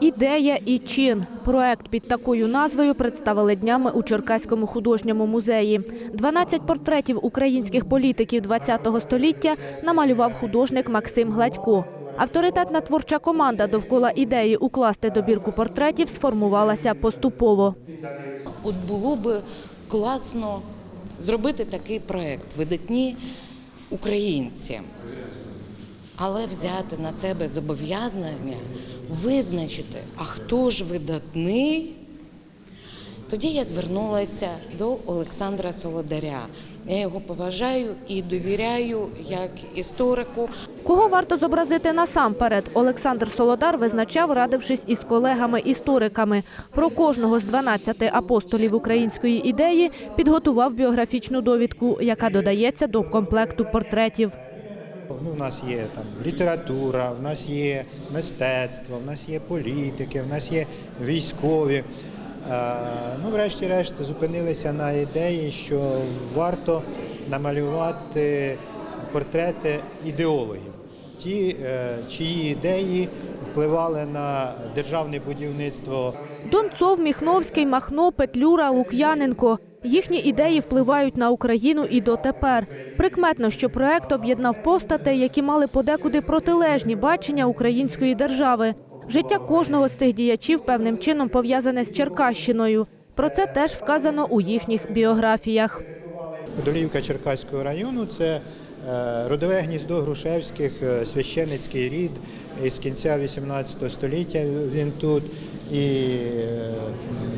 Ідея і чин. Проект під такою назвою представили днями у Черкаському художньому музеї. 12 портретів українських політиків ХХ століття намалював художник Максим Гладько. Авторитетна творча команда довкола ідеї укласти добірку портретів сформувалася поступово. От було б класно зробити такий проект видатні українці, але взяти на себе зобов'язання визначити, а хто ж видатний. Тоді я звернулася до Олександра Солодаря. Я його поважаю і довіряю як історику. Кого варто зобразити насамперед, Олександр Солодар визначав, радившись із колегами-істориками. Про кожного з 12 апостолів української ідеї підготував біографічну довідку, яка додається до комплекту портретів. Ну, у нас є там література, в нас є мистецтво, в нас є політики, в нас є військові. Е, Ну, врешті-решт, зупинилися на ідеї, що варто намалювати портрети ідеологів, ті, е, чиї ідеї впливали на державне будівництво Донцов, Міхновський, Махно, Петлюра, Лук'яненко. Їхні ідеї впливають на Україну і дотепер. Прикметно, що проект об'єднав постатей, які мали подекуди протилежні бачення української держави. Життя кожного з цих діячів певним чином пов'язане з Черкащиною. Про це теж вказано у їхніх біографіях. Долівка Черкаського району це е, родове гніздо Грушевських, е, священицький рід із кінця 18 століття він тут. І е,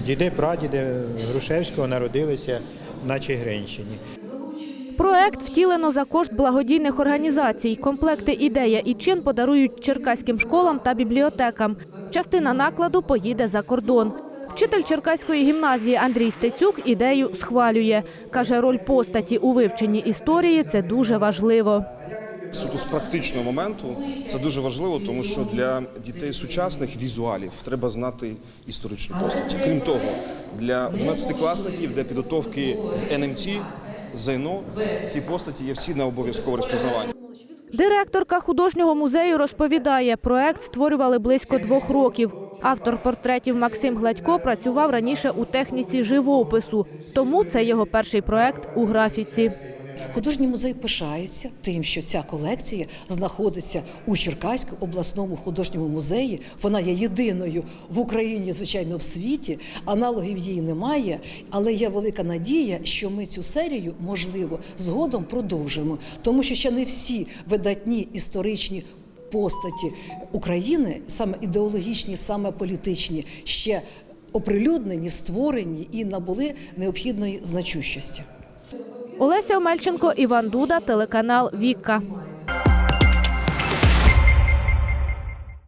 діди, прадіди Грушевського народилися на Чигиринщині. Проект втілено за кошт благодійних організацій. Комплекти ідея і чин подарують черкаським школам та бібліотекам. Частина накладу поїде за кордон. Вчитель Черкаської гімназії Андрій Стецюк ідею схвалює. Каже, роль постаті у вивченні історії це дуже важливо. Суто з практичного моменту це дуже важливо, тому що для дітей сучасних візуалів треба знати історичну постаті. Крім того, для 11-класників для підготовки з НМТ, ЗНО, ці постаті є всі на обов'язкове розпізнавання. Директорка художнього музею розповідає, проект створювали близько двох років. Автор портретів Максим Гладько працював раніше у техніці живопису, тому це його перший проект у графіці. Художній музей пишається тим, що ця колекція знаходиться у Черкаському обласному художньому музеї. Вона є єдиною в Україні, звичайно, в світі. Аналогів її немає, але є велика надія, що ми цю серію можливо згодом продовжимо, тому що ще не всі видатні історичні. Постаті України, саме ідеологічні, саме політичні, ще оприлюднені, створені і набули необхідної значущості. Олеся Омельченко, Іван Дуда, телеканал Вікка.